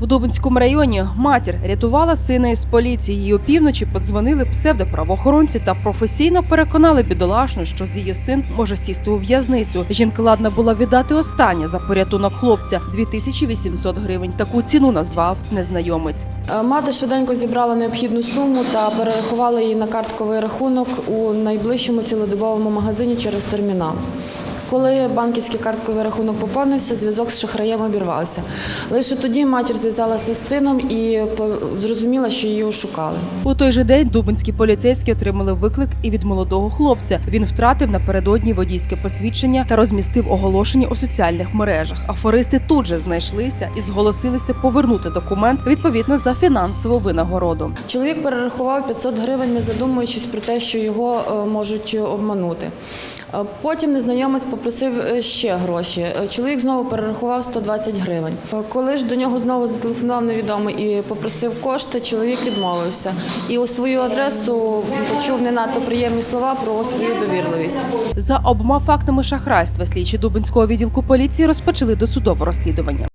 В Дубинському районі матір рятувала сина із поліції. Її опівночі подзвонили псевдоправоохоронці та професійно переконали бідолашну, що з її син може сісти у в'язницю. Жінка ладна була віддати останнє за порятунок хлопця 2800 гривень. Таку ціну назвав незнайомець. Е, Мати швиденько зібрала необхідну суму та перерахувала її на картковий рахунок у найближчому цілодобовому магазині через термінал. Коли банківський картковий рахунок поповнився, зв'язок з шахраєм обірвався. Лише тоді матір зв'язалася з сином і зрозуміла, що її ошукали. У той же день дубинські поліцейські отримали виклик і від молодого хлопця. Він втратив напередодні водійське посвідчення та розмістив оголошення у соціальних мережах. Афористи тут же знайшлися і зголосилися повернути документ відповідно за фінансову винагороду. Чоловік перерахував 500 гривень, не задумуючись про те, що його е, можуть обманути. Е, Потім незнайомець попросив е, ще гроші. Е, Чоловік знову перерахував 120 гривень. Е, Коли ж до нього знову зателефонував невідомий і попросив кошти, чоловік відмовився. І у свою адресу почув не надто приємні слова про свою довірливість. За обома фактами шахрайства слідчі Дубинського відділку поліції розпочали досудове розслідування.